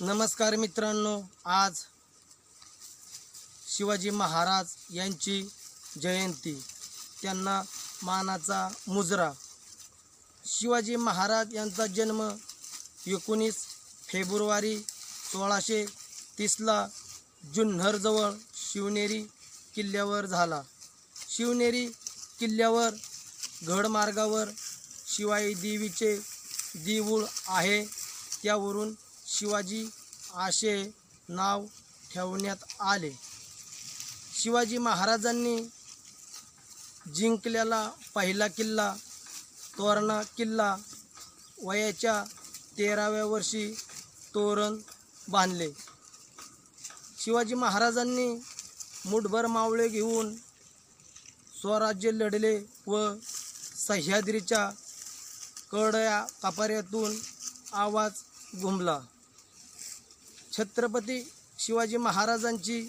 नमस्कार मित्रांनो आज शिवाजी महाराज यांची जयंती त्यांना मानाचा मुजरा. शिवाजी महाराज यांचा जन्म एकोणीस फेब्रुवारी सोळाशे तीसला जुन्नरजवळ शिवनेरी किल्ल्यावर झाला. शिवनेरी किल्ल्यावर गडमार्गावर शिवाई देवीचे देऊळ आहे त्यावरून शिवाजी असे नाव ठेवण्यात आले. शिवाजी महाराजांनी जिंकलेला पहिला किल्ला तोरणा किल्ला वयाच्या तेराव्या वर्षी तोरण बांधले. शिवाजी महाराजांनी मुठभर मावळे घेऊन स्वराज्य लढले व सह्याद्रीच्या कडया कापाऱ्यातून आवाज घुमला. छत्रपती शिवाजी महाराजांची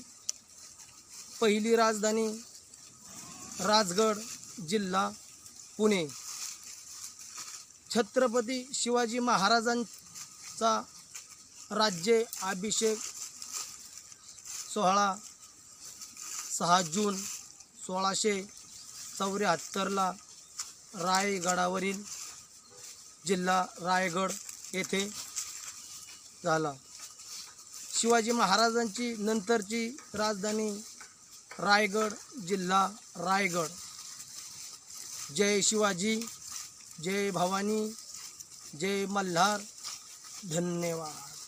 पहिली राजधानी राजगड जिल्हा पुणे. छत्रपती शिवाजी महाराजांचा राज्य अभिषेक सोहळा सहा जून सोळाशे चौऱ्याहत्तरला रायगडावरील जिल्हा रायगड येथे झाला. शिवाजी महाराजांची नंतरची राजधानी रायगड जिल्हा रायगड. जय शिवाजी जय भवानी जय मल्हार. धन्यवाद.